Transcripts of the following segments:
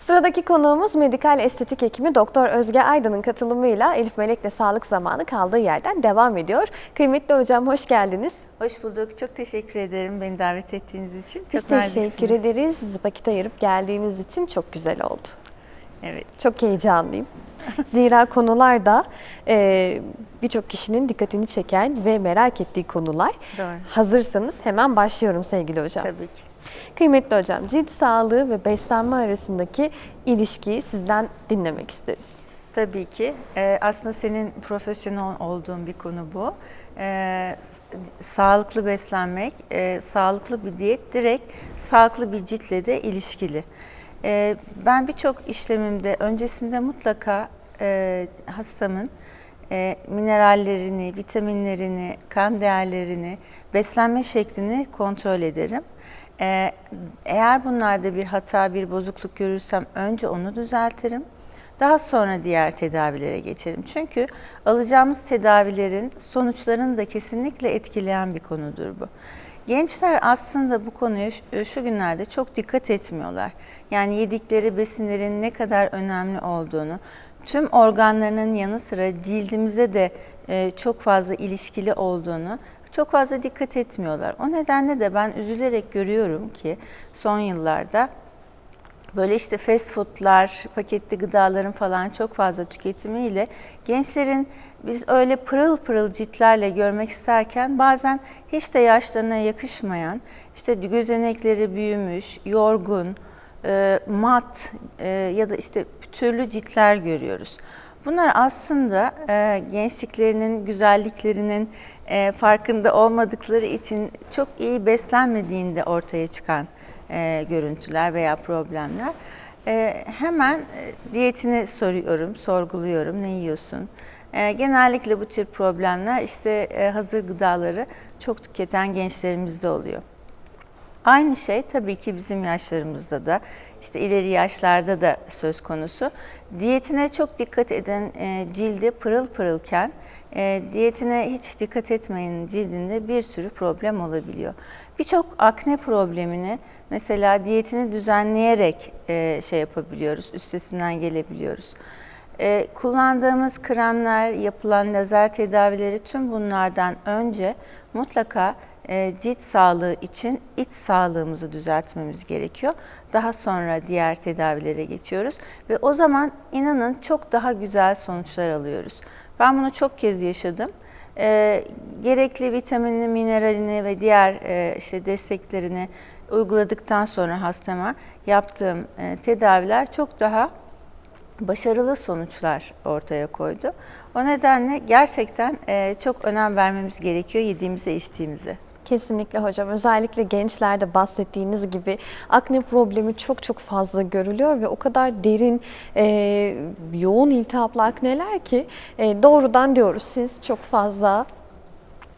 Sıradaki konuğumuz medikal estetik hekimi Doktor Özge Aydın'ın katılımıyla Elif Melek'le sağlık zamanı kaldığı yerden devam ediyor. Kıymetli hocam hoş geldiniz. Hoş bulduk. Çok teşekkür ederim beni davet ettiğiniz için. Çok Biz teşekkür ederiz. Vakit ayırıp geldiğiniz için çok güzel oldu. Evet. Çok heyecanlıyım. Zira konular da e, birçok kişinin dikkatini çeken ve merak ettiği konular. Doğru. Hazırsanız hemen başlıyorum sevgili hocam. Tabii ki. Kıymetli hocam, cilt sağlığı ve beslenme arasındaki ilişkiyi sizden dinlemek isteriz. Tabii ki. Ee, aslında senin profesyonel olduğun bir konu bu. Ee, sağlıklı beslenmek, e, sağlıklı bir diyet direkt sağlıklı bir ciltle de ilişkili. Ee, ben birçok işlemimde öncesinde mutlaka e, hastamın e, minerallerini, vitaminlerini, kan değerlerini, beslenme şeklini kontrol ederim. Ee, eğer bunlarda bir hata, bir bozukluk görürsem önce onu düzeltirim. Daha sonra diğer tedavilere geçerim. Çünkü alacağımız tedavilerin sonuçlarını da kesinlikle etkileyen bir konudur bu. Gençler aslında bu konuya şu- şu günlerde çok dikkat etmiyorlar. Yani yedikleri besinlerin ne kadar önemli olduğunu, tüm organlarının yanı sıra cildimize de e, çok fazla ilişkili olduğunu çok fazla dikkat etmiyorlar. O nedenle de ben üzülerek görüyorum ki son yıllarda Böyle işte fast foodlar, paketli gıdaların falan çok fazla tüketimiyle gençlerin biz öyle pırıl pırıl ciltlerle görmek isterken bazen hiç de yaşlarına yakışmayan, işte gözenekleri büyümüş, yorgun, e, mat e, ya da işte pütürlü ciltler görüyoruz. Bunlar aslında e, gençliklerinin güzelliklerinin e, farkında olmadıkları için çok iyi beslenmediğinde ortaya çıkan e, görüntüler veya problemler. E, hemen e, diyetini soruyorum, sorguluyorum. Ne yiyorsun? E, genellikle bu tür problemler işte e, hazır gıdaları çok tüketen gençlerimizde oluyor. Aynı şey tabii ki bizim yaşlarımızda da, işte ileri yaşlarda da söz konusu. Diyetine çok dikkat eden e, cildi pırıl pırılken, e, diyetine hiç dikkat etmeyenin cildinde bir sürü problem olabiliyor. Birçok akne problemini mesela diyetini düzenleyerek e, şey yapabiliyoruz, üstesinden gelebiliyoruz. E, kullandığımız kremler, yapılan lazer tedavileri tüm bunlardan önce mutlaka cilt sağlığı için iç sağlığımızı düzeltmemiz gerekiyor. Daha sonra diğer tedavilere geçiyoruz ve o zaman inanın çok daha güzel sonuçlar alıyoruz. Ben bunu çok kez yaşadım. E, gerekli vitaminini, mineralini ve diğer e, işte desteklerini uyguladıktan sonra hastama yaptığım e, tedaviler çok daha başarılı sonuçlar ortaya koydu. O nedenle gerçekten e, çok önem vermemiz gerekiyor yediğimize, içtiğimize. Kesinlikle hocam. Özellikle gençlerde bahsettiğiniz gibi akne problemi çok çok fazla görülüyor ve o kadar derin, e, yoğun iltihaplı akneler ki e, doğrudan diyoruz siz çok fazla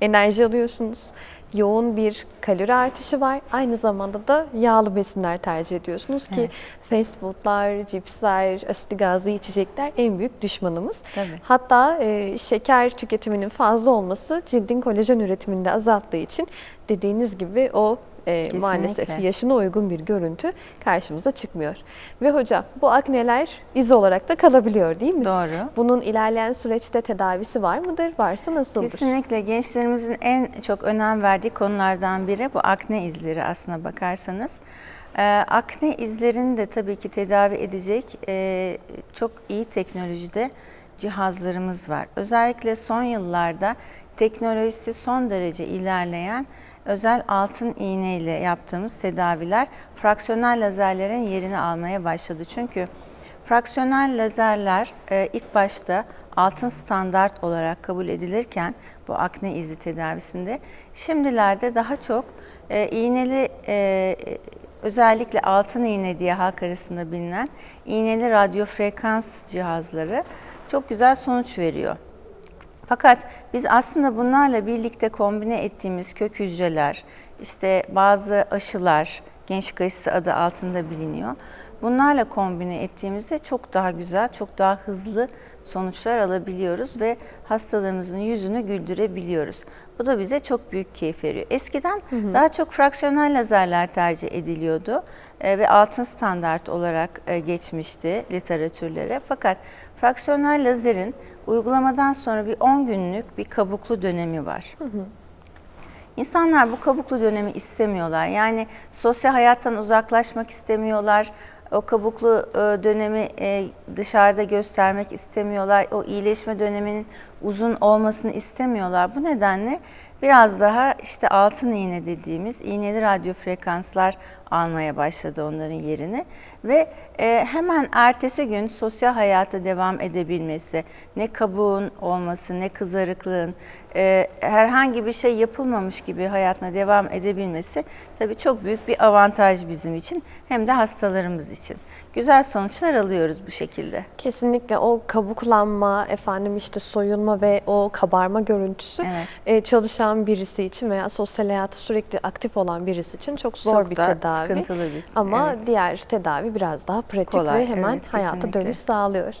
enerji alıyorsunuz. Yoğun bir kalori artışı var. Aynı zamanda da yağlı besinler tercih ediyorsunuz ki Evet. fast foodlar, cipsler, asitli gazlı içecekler en büyük düşmanımız. Tabii. Hatta e, şeker tüketiminin fazla olması cildin kolajen üretimini de azalttığı için dediğiniz gibi o e, maalesef yaşına uygun bir görüntü karşımıza çıkmıyor. Ve hocam bu akneler iz olarak da kalabiliyor değil mi? Doğru. Bunun ilerleyen süreçte tedavisi var mıdır? Varsa nasıldır? Kesinlikle gençlerimizin en çok önem verdiği konulardan biri bu akne izleri aslına bakarsanız. Ee, akne izlerini de tabii ki tedavi edecek e, çok iyi teknolojide cihazlarımız var. Özellikle son yıllarda teknolojisi son derece ilerleyen özel altın iğne ile yaptığımız tedaviler fraksiyonel lazerlerin yerini almaya başladı. Çünkü Fraksiyonel lazerler e, ilk başta altın standart olarak kabul edilirken bu akne izi tedavisinde şimdilerde daha çok e, iğneli e, özellikle altın iğne diye halk arasında bilinen iğneli radyo frekans cihazları çok güzel sonuç veriyor. Fakat biz aslında bunlarla birlikte kombine ettiğimiz kök hücreler, işte bazı aşılar, gençlik aşısı adı altında biliniyor. bunlarla kombine ettiğimizde çok daha güzel, çok daha hızlı sonuçlar alabiliyoruz ve hastalarımızın yüzünü güldürebiliyoruz. Bu da bize çok büyük keyif veriyor. Eskiden daha çok fraksiyonel lazerler tercih ediliyordu e, ve altın standart olarak e, geçmişti literatürlere. Fakat fraksiyonel lazerin uygulamadan sonra bir 10 günlük bir kabuklu dönemi var. İnsanlar bu kabuklu dönemi istemiyorlar. Yani sosyal hayattan uzaklaşmak istemiyorlar. O kabuklu e, dönemi e, dışarıda göstermek istemiyorlar. O iyileşme döneminin uzun olmasını istemiyorlar. Bu nedenle biraz daha işte altın iğne dediğimiz iğneli radyo frekanslar almaya başladı onların yerini ve e, hemen ertesi gün sosyal hayata devam edebilmesi, ne kabuğun olması, ne kızarıklığın, e, herhangi bir şey yapılmamış gibi hayatına devam edebilmesi tabii çok büyük bir avantaj bizim için hem de hastalarımız için. Güzel sonuçlar alıyoruz bu şekilde. Kesinlikle o kabuklanma, efendim işte soyulma ve o kabarma görüntüsü Evet. e, çalışan birisi için veya sosyal hayatı sürekli aktif olan birisi için çok zor Çok bir da tedavi. sıkıntılı bir- Ama evet. diğer tedavi biraz daha pratik Kolay, ve hemen evet, hayata kesinlikle. dönüş sağlıyor.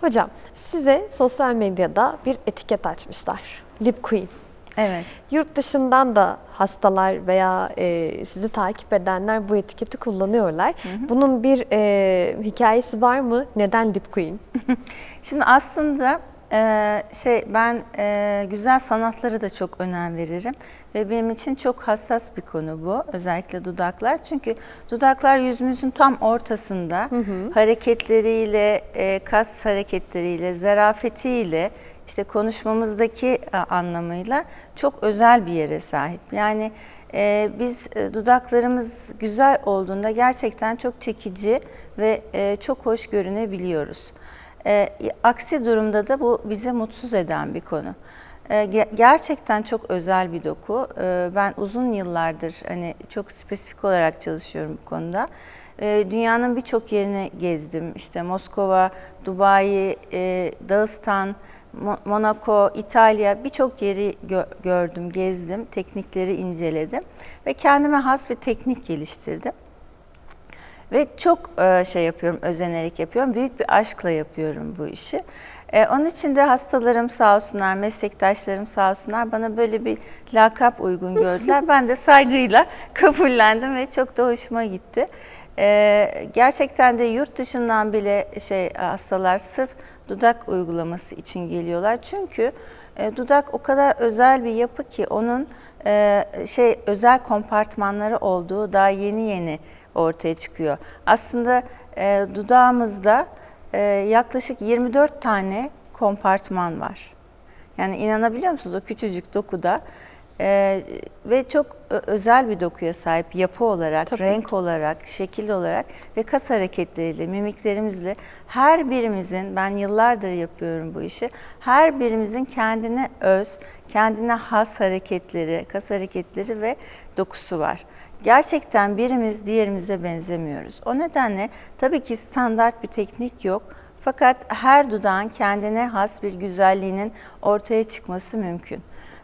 Hocam size sosyal medyada bir etiket açmışlar. Lip Queen. Evet. Yurt dışından da hastalar veya e, sizi takip edenler bu etiketi kullanıyorlar. Bunun bir e, hikayesi var mı? Neden Lip Queen? Şimdi aslında e, şey ben e, güzel sanatlara da çok önem veririm ve benim için çok hassas bir konu bu özellikle dudaklar çünkü dudaklar yüzümüzün tam ortasında hareketleriyle e, kas hareketleriyle zarafetiyle işte konuşmamızdaki e, anlamıyla çok özel bir yere sahip yani e, biz e, dudaklarımız güzel olduğunda gerçekten çok çekici ve e, çok hoş görünebiliyoruz. E, aksi durumda da bu bizi mutsuz eden bir konu. E, ge- gerçekten çok özel bir doku. E, ben uzun yıllardır hani çok spesifik olarak çalışıyorum bu konuda. E, dünyanın birçok yerini gezdim. İşte Moskova, Dubai, e, Dağıstan, Monaco, İtalya birçok yeri gö- gördüm, gezdim, teknikleri inceledim ve kendime has bir teknik geliştirdim. Ve çok e, şey yapıyorum, özenerek yapıyorum. Büyük bir aşkla yapıyorum bu işi. E, Onun için de hastalarım sağ olsunlar, meslektaşlarım sağ olsunlar bana böyle bir lakap uygun gördüler. Ben de saygıyla kabullendim ve çok da hoşuma gitti. E, Gerçekten de yurt dışından bile şey hastalar sırf dudak uygulaması için geliyorlar. Çünkü e, dudak o kadar özel bir yapı ki onun e, şey özel kompartmanları olduğu daha yeni yeni ortaya çıkıyor. Aslında e, dudağımızda e, yaklaşık 24 tane kompartman var. Yani inanabiliyor musunuz o küçücük dokuda e, ve çok özel bir dokuya sahip yapı olarak, Tabii. renk olarak, şekil olarak ve kas hareketleriyle, mimiklerimizle her birimizin, ben yıllardır yapıyorum bu işi, her birimizin kendine öz, kendine has hareketleri, kas hareketleri ve dokusu var. Gerçekten birimiz diğerimize benzemiyoruz. O nedenle tabii ki standart bir teknik yok. Fakat her dudağın kendine has bir güzelliğinin ortaya çıkması mümkün.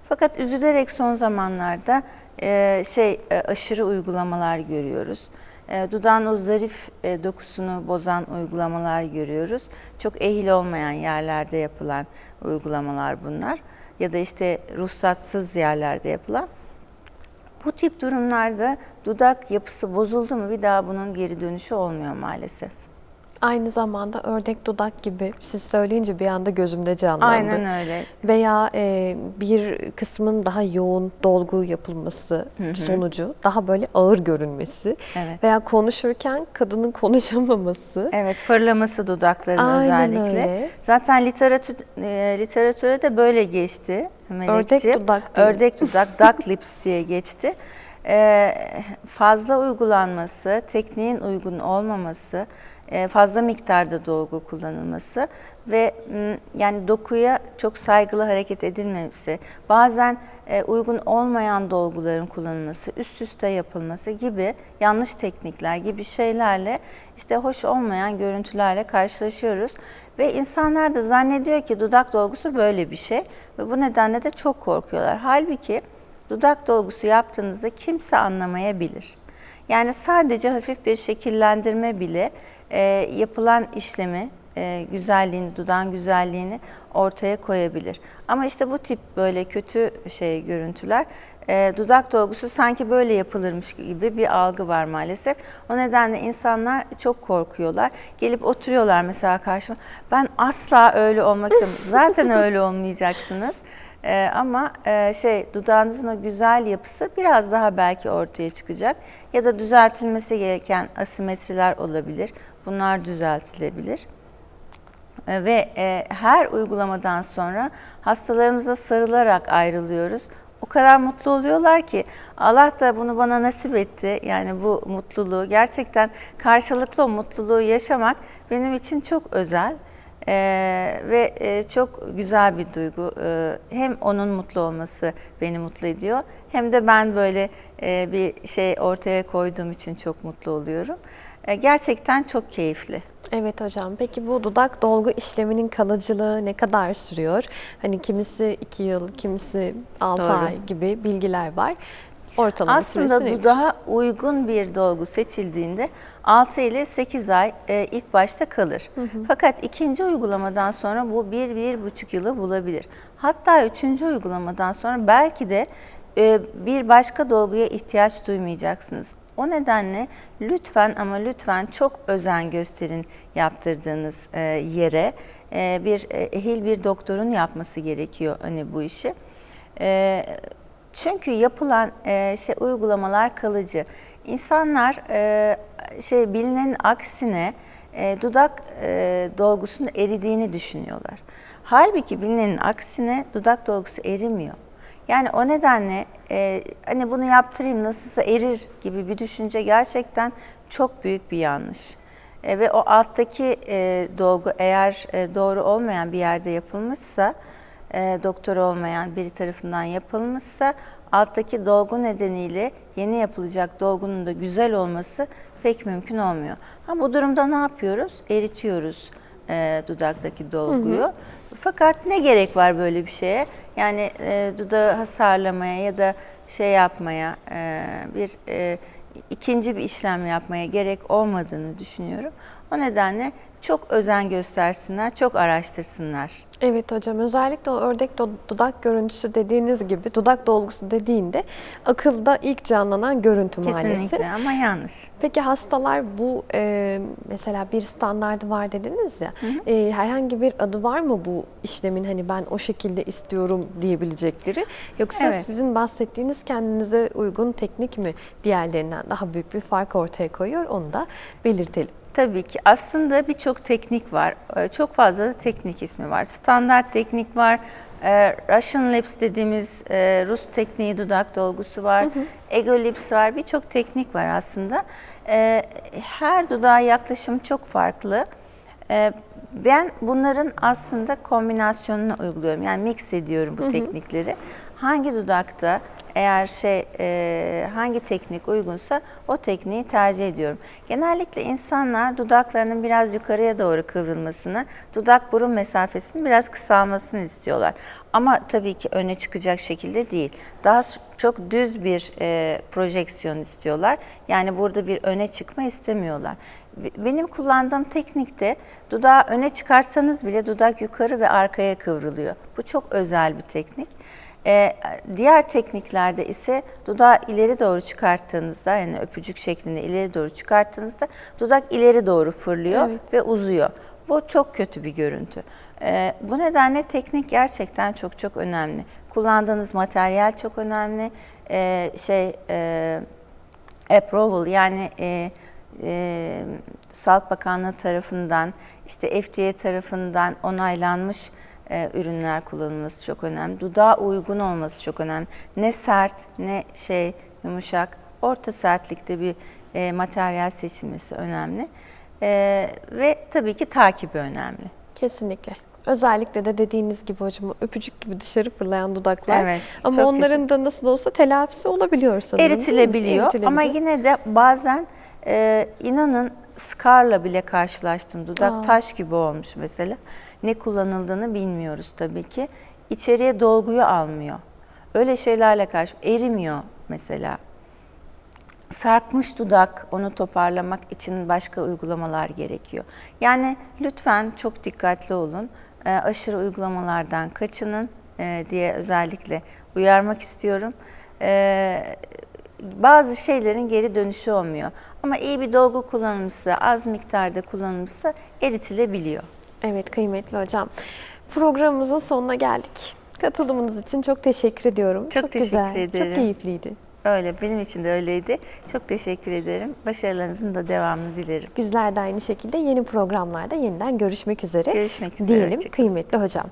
Fakat üzülerek son zamanlarda e, şey e, aşırı uygulamalar görüyoruz. E, dudağın o zarif e, dokusunu bozan uygulamalar görüyoruz. Çok ehil olmayan yerlerde yapılan uygulamalar bunlar. Ya da işte ruhsatsız yerlerde yapılan. Bu tip durumlarda dudak yapısı bozuldu mu bir daha bunun geri dönüşü olmuyor maalesef. Aynı zamanda ördek dudak gibi siz söyleyince bir anda gözümde canlandı. Aynen öyle. Veya e, bir kısmın daha yoğun dolgu yapılması sonucu daha böyle ağır görünmesi Evet. veya konuşurken kadının konuşamaması. Evet, fırlaması dudakların Aynen özellikle. öyle. Zaten literatür e, literatüre de böyle geçti. Melekciğim. Ördek dudak diye. Ördek dudak, duck lips diye geçti. E, fazla uygulanması, tekniğin uygun olmaması, fazla miktarda dolgu kullanılması ve yani dokuya çok saygılı hareket edilmemesi, bazen e, uygun olmayan dolguların kullanılması, üst üste yapılması gibi yanlış teknikler gibi şeylerle işte hoş olmayan görüntülerle karşılaşıyoruz. Ve insanlar da zannediyor ki dudak dolgusu böyle bir şey ve bu nedenle de çok korkuyorlar. Halbuki dudak dolgusu yaptığınızda kimse anlamayabilir. Yani sadece hafif bir şekillendirme bile e, yapılan işlemi, e, güzelliğini, dudağın güzelliğini ortaya koyabilir. Ama işte bu tip böyle kötü şey görüntüler e, dudak dolgusu sanki böyle yapılırmış gibi bir algı var maalesef. O nedenle insanlar çok korkuyorlar. Gelip oturuyorlar mesela karşıma. Ben asla öyle olmak istemiyorum. Zaten öyle olmayacaksınız. E, ama e, şey dudağınızın o güzel yapısı biraz daha belki ortaya çıkacak. Ya da düzeltilmesi gereken asimetriler olabilir. Bunlar düzeltilebilir. E, Ve e, her uygulamadan sonra hastalarımıza sarılarak ayrılıyoruz. O kadar mutlu oluyorlar ki Allah da bunu bana nasip etti. Yani bu mutluluğu gerçekten karşılıklı o mutluluğu yaşamak benim için çok özel. E, ve çok güzel bir duygu. Hem onun mutlu olması beni mutlu ediyor hem de ben böyle bir şey ortaya koyduğum için çok mutlu oluyorum. E, gerçekten çok keyifli. Evet hocam. Peki bu dudak dolgu işleminin kalıcılığı ne kadar sürüyor? Hani kimisi 2 yıl, kimisi 6 Doğru. ay gibi bilgiler var. Ortalama Aslında süresi nedir? dudağa uygun bir dolgu seçildiğinde 6 ile 8 ay e, ilk başta kalır. Fakat ikinci uygulamadan sonra bu 1-1,5 yılı bulabilir. Hatta üçüncü uygulamadan sonra belki de e, bir başka dolguya ihtiyaç duymayacaksınız. O nedenle lütfen ama lütfen çok özen gösterin yaptırdığınız e, yere. E, bir e, ehil bir doktorun yapması gerekiyor hani bu işi. E, çünkü yapılan e, şey uygulamalar kalıcı. İnsanlar e, şey bilinenin aksine e, dudak e, dolgusunun eridiğini düşünüyorlar. Halbuki bilinenin aksine dudak dolgusu erimiyor. Yani o nedenle e, hani bunu yaptırayım nasılsa erir gibi bir düşünce gerçekten çok büyük bir yanlış. E, ve o alttaki e, dolgu eğer e, doğru olmayan bir yerde yapılmışsa, e, doktor olmayan biri tarafından yapılmışsa, alttaki dolgu nedeniyle yeni yapılacak dolgunun da güzel olması pek mümkün olmuyor. Ha, bu durumda ne yapıyoruz? Eritiyoruz e, dudaktaki dolguyu. Fakat ne gerek var böyle bir şeye? Yani e, dudağı hasarlamaya ya da şey yapmaya, e, bir e, ikinci bir işlem yapmaya gerek olmadığını düşünüyorum. O nedenle çok özen göstersinler, çok araştırsınlar. Evet hocam özellikle o ördek dudak görüntüsü dediğiniz gibi dudak dolgusu dediğinde akılda ilk canlanan görüntü maalesef. Kesinlikle ama yanlış. Peki hastalar bu e, mesela bir standardı var dediniz ya e, herhangi bir adı var mı bu işlemin hani ben o şekilde istiyorum diyebilecekleri yoksa Evet. sizin bahsettiğiniz kendinize uygun teknik mi diğerlerinden daha büyük bir fark ortaya koyuyor onu da belirtelim. Tabii ki aslında birçok teknik var. Ee, Çok fazla da teknik ismi var. Standart teknik var. Ee, Russian Lips dediğimiz e, Rus tekniği dudak dolgusu var. Ego Lips var. Birçok teknik var aslında. Ee, Her dudağa yaklaşım çok farklı. Ben bunların aslında kombinasyonunu uyguluyorum. Yani mix ediyorum bu teknikleri. Hangi dudakta eğer şey e, hangi teknik uygunsa o tekniği tercih ediyorum. Genellikle insanlar dudaklarının biraz yukarıya doğru kıvrılmasını, dudak burun mesafesinin biraz kısalmasını istiyorlar. Ama tabii ki öne çıkacak şekilde değil. Daha çok düz bir e, projeksiyon istiyorlar. Yani burada bir öne çıkma istemiyorlar. Be- Benim kullandığım teknikte dudağı öne çıkarsanız bile dudak yukarı ve arkaya kıvrılıyor. Bu çok özel bir teknik. Ee, diğer tekniklerde ise dudağı ileri doğru çıkarttığınızda yani öpücük şeklinde ileri doğru çıkarttığınızda dudak ileri doğru fırlıyor Evet. ve uzuyor. Bu çok kötü bir görüntü. Ee, bu nedenle teknik gerçekten çok çok önemli. Kullandığınız materyal çok önemli. Ee, şey e, approval yani e, e, Sağlık Bakanlığı tarafından işte FDA tarafından onaylanmış e, ürünler kullanılması çok önemli. Dudağa uygun olması çok önemli. Ne sert ne şey yumuşak, orta sertlikte bir e, materyal seçilmesi önemli. E, ve tabii ki takibi önemli. Kesinlikle. Özellikle de dediğiniz gibi hocam öpücük gibi dışarı fırlayan dudaklar. Evet, Ama onların da nasıl olsa telafisi olabiliyor sanırım. eritilebiliyor. Ama yine de bazen e, inanın scarla bile karşılaştım. Dudak Aa. taş gibi olmuş mesela. Ne kullanıldığını bilmiyoruz tabii ki. İçeriye dolguyu almıyor. Öyle şeylerle karşı erimiyor mesela. sarkmış dudak, onu toparlamak için başka uygulamalar gerekiyor. Yani lütfen çok dikkatli olun. E, aşırı uygulamalardan kaçının e, diye özellikle uyarmak istiyorum. E, bazı şeylerin geri dönüşü olmuyor. Ama iyi bir dolgu kullanılmışsa, az miktarda kullanılmışsa eritilebiliyor. Evet kıymetli hocam. Programımızın sonuna geldik. Katılımınız için çok teşekkür ediyorum. Çok teşekkür güzel, ederim. Çok keyifliydi. Öyle, benim için de öyleydi. Çok teşekkür ederim. Başarılarınızın da devamını dilerim. Bizler de aynı şekilde yeni programlarda yeniden görüşmek üzere. Görüşmek üzere, Diyelim hoşça kalın. kıymetli hocam.